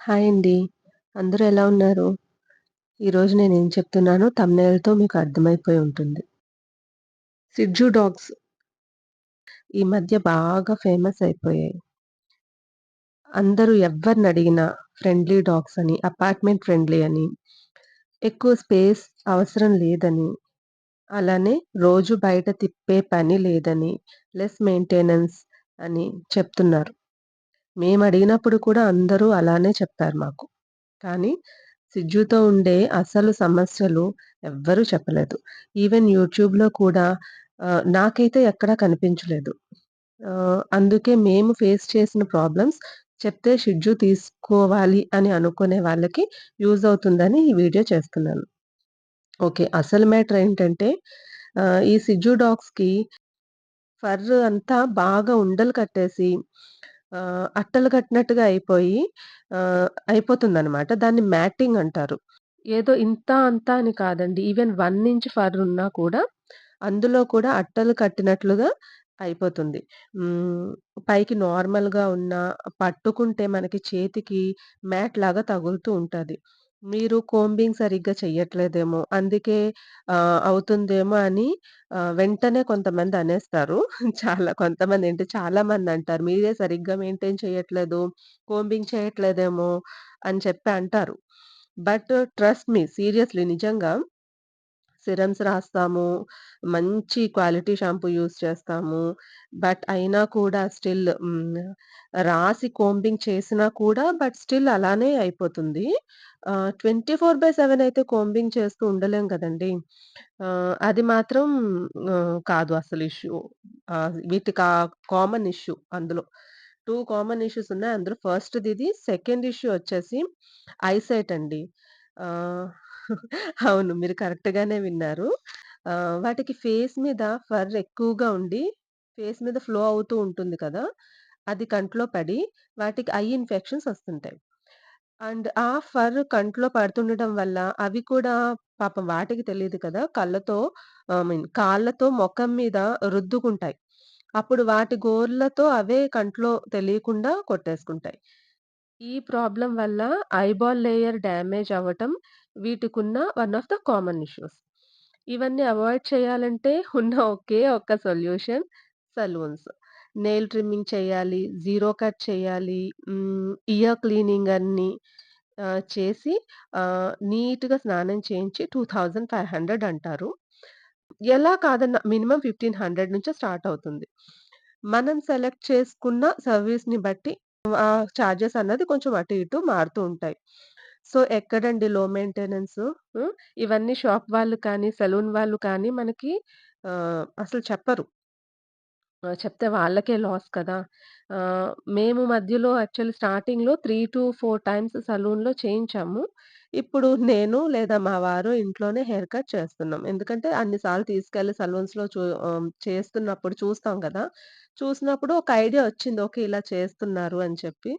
Hi అండి. అందరూ ఎలా ఉన్నారు? ఈరోజు నేను ఏం చెప్తున్నానో తమ్నేలతో మీకు అర్థమైపోయి ఉంటుంది. Shih Tzu dogs. ఈ మధ్య బాగా ఫేమస్ అయిపోయాయి. అందరూ ఎవ్వరినడిగినా ఫ్రెండ్లీ డాగ్స్ అని, అపార్ట్‌మెంట్ ఫ్రెండ్లీ అని, ఎక్కువ స్పేస్ అవసరం లేదని, అలానే రోజు బయట తిప్పే పని లేదని, లెస్ మెయింటెనెన్స్ అని చెప్తున్నారు. మేము అడిగినప్పుడు కూడా అందరూ అలానే చెప్పారు మాకు. కానీ సిడ్జుతో ఉండే అసలు సమస్యలు ఎవ్వరూ చెప్పలేదు. ఈవెన్ యూట్యూబ్‌లో కూడా ఆహ్, నాకైతే ఎక్కడా కనిపించలేదు. ఆహ్, అందుకే మేము ఫేస్ చేసిన ప్రాబ్లమ్స్ చెప్తే షిడ్జు తీసుకోవాలి అని అనుకునే వాళ్ళకి యూజ్ అవుతుందని ఈ వీడియో చేస్తున్నాను. ఓకే. అసలు మ్యాటర్ ఏంటంటే ఆహ్, ఈ సిజ్జు డాగ్స్‌కి ఫర్ అంతా బాగా ఉండలు కట్టేసి ఆహ్, అట్టలు కట్టినట్టుగా అయిపోయి ఆహ్, అయిపోతుందనమాట. దాన్ని మ్యాటింగ్ అంటారు. ఏదో ఇంత, అంత అని కాదండి. ఈవెన్ 1 ఇంచ్ ఫర్ ఉన్నా కూడా అందులో కూడా అట్టలు కట్టినట్లుగా అయిపోతుంది. హ్మ్. పైకి నార్మల్‌గా ఉన్న పట్టుకుంటే మనకి చేతికి మ్యాట్ లాగా తగులుతూ ఉంటది. మీరు కోంబింగ్ సరిగ్గా చెయ్యట్లేదేమో, అందుకే ఆహ్, అవుతుందేమో అని ఆహ్, వెంటనే కొంతమంది అనేస్తారు. చాలా కొంతమందేంటి చాలామంది అంటారు మీరే సరిగ్గా మెయింటైన్ చేయట్లేదు, కోంబింగ్ చేయట్లేదేమో అని చెప్పి అంటారు. బట్ ట్రస్ట్ మీ సీరియస్‌లీ నిజంగా సిరమ్స్ రాస్తాము. మంచి క్వాలిటీ షాంపూ యూజ్ చేస్తాము. బట్ అయినా కూడా స్టిల్ రాసి కోంబింగ్ చేసినా కూడా బట్ స్టిల్ అలానే అయిపోతుంది. ట్వంటీ ఫోర్ బై సెవెన్ అయితే కోంబింగ్ చేస్తూ ఉండలేం కదండీ! అది మాత్రం కాదు అసలు ఇష్యూ. విత్ వీటికా కామన్ ఇష్యూ అందులో. టూ కామన్ ఇష్యూస్ ఉన్నాయి. అందులో ఫస్ట్‌దిది. సెకండ్ ఇష్యూ వచ్చేసి ఐసైట్ అండి. అవును. మీరు కరెక్ట్‌గానే విన్నారు. ఆహ్, వాటికి ఫేస్ మీద ఫర్ ఎక్కువగా ఉండి, ఫేస్ మీద ఫ్లో అవుతూ ఉంటుంది కదా! అది కంట్లో పడి, వాటికి ఐ ఇన్ఫెక్షన్స్ వస్తుంటాయి. అండ్ ఆ ఫర్ కంట్లో పడుతుండటం వల్ల అవి కూడా పాపం వాటికి తెలీదు కదా! కళ్ళతో ఐ మీన్ కాళ్ళతో మొఖం మీద రుద్దుకుంటాయి. అప్పుడు వాటి గోర్లతో అవే కంట్లో తెలియకుండా కొట్టేసుకుంటాయి. ఈ ప్రాబ్లం వల్ల ఐబాల్ లేయర్ డ్యామేజ్ అవ్వటం వీటికున్న one of the common issues. ఇవన్నీ అవాయిడ్ చేయాలంటే ఉన్న ఒకే ఒక్క సొల్యూషన్ సలూన్స్. నెయిల్ ట్రిమ్మింగ్ చేయాలి, జీరో కట్ చేయాలి, ఇయర్ క్లీనింగ్ అన్నీ చేసి నీట్‌గా స్నానం చేయించి 2500 అంటారు. ఎలా కాదన్న మినిమం ఫిఫ్టీన్ హండ్రెడ్ నుంచే స్టార్ట్ అవుతుంది. మనం సెలెక్ట్ చేసుకున్న సర్వీస్‌ని బట్టి ఛార్జెస్ చార్జెస్ అన్నది కొంచెం అటు ఇటు మారుతూ ఉంటాయి. సో, ఎక్కడండి లో మెయింటెనెన్సు హ్మ్. ఇవన్నీ షాప్ వాళ్ళు కానీ, సెలూన్ వాళ్ళు కానీ మనకి ఆహ్, అసలు చెప్పరు. ఆ! చెప్తే వాళ్ళకే లాస్ కదా! ఆహ్, మేము మధ్యలో యాక్చువల్లీ స్టార్టింగ్‌లో 3-4 టైమ్స్ సలూన్‌లో చేయించాము. ఇప్పుడు నేను లేదా మా వారు ఇంట్లోనే హెయిర్ కట్ చేస్తున్నాం. ఎందుకంటే అన్ని సార్లు తీసుకెళ్ళి సలూన్స్‌లో చూ ఆహ్, చేస్తున్నప్పుడు చూస్తాం గదా! చూసినప్పుడు ఒక ఐడియా వచ్చింది. ఓకే. ఇలా చేస్తున్నారు అని చెప్పి.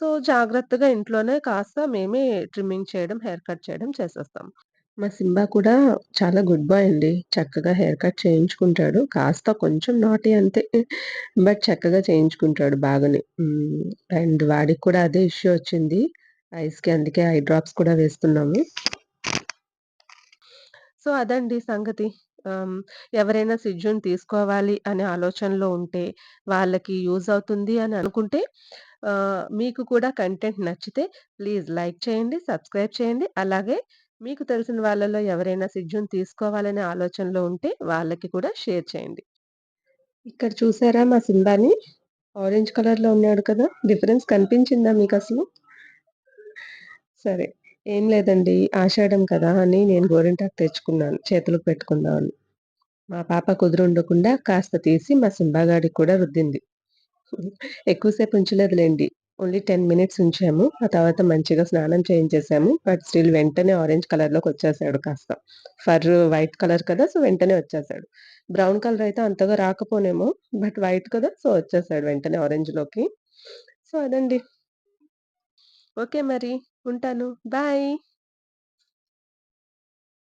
సో, జాగ్రత్తగా ఇంట్లోనే కాస్త మేమే ట్రిమ్మింగ్ చేయడం, హెయిర్ కట్ చేయడం చేసేస్తాం. మా సింబా కూడా చాలా గుడ్ బాయ్ అండి. చక్కగా హెయిర్ కట్ చేయించుకుంటాడు. కాస్త కొంచెం నాటీ అంతే. బట్ చక్కగా చేయించుకుంటాడు బాగానే. హ్మ్. అండ్ వాడికి కూడా అదే ఇష్యూ వచ్చింది. ఐస్‌కి అందుకే ఐ డ్రాప్స్ కూడా వేస్తున్నాము. సో, అదండి సంగతి. ఎవరైనా సిడ్జుని తీసుకోవాలి అనే ఆలోచనలో ఉంటే, వాళ్ళకి యూజ్ అవుతుంది అని అనుకుంటే మీకు కూడా కంటెంట్ నచ్చితే ప్లీజ్ లైక్ చేయండి, సబ్స్క్రైబ్ చేయండి. అలాగే మీకు తెలిసిన వాళ్ళలో ఎవరైనా సిడ్జుని తీసుకోవాలనే ఆలోచనలో ఉంటే వాళ్ళకి కూడా షేర్ చేయండి. ఇక్కడ చూసారా మా సింబాని? ఆరెంజ్ కలర్‌లో ఉన్నాడు కదా! డిఫరెన్స్ కనిపించిందా మీకు అసలు సరే. ఏం లేదండి. ఆషాఢం కదా! అని నేను గోరింటాకు తెచ్చుకున్నాను. చేతులకు పెట్టుకుందామని. మా పాప కుదురుండకుండా కాస్త తీసి మా సింబాగాడికి కూడా రుద్దింది. ఎక్కువసేపు ఉంచలేదులేండి ఓన్లీ 10 మినిట్స్ ఉంచాము. ఆ తర్వాత మంచిగా స్నానం చేయించేసాము. బట్ స్టిల్ వెంటనే ఆరెంజ్ కలర్లోకి వచ్చేసాడు కాస్త. ఫర్ వైట్ కలర్ కదా! సో, వెంటనే వచ్చేసాడు. బ్రౌన్ కలర్ అయితే అంతగా రాకపోనేమో. బట్ వైట్ కదా! సో, వచ్చేసాడు వెంటనే ఆరెంజ్‌లోకి. సో, అదండి. ఓకే మరి. ఉంటాను. బాయ్.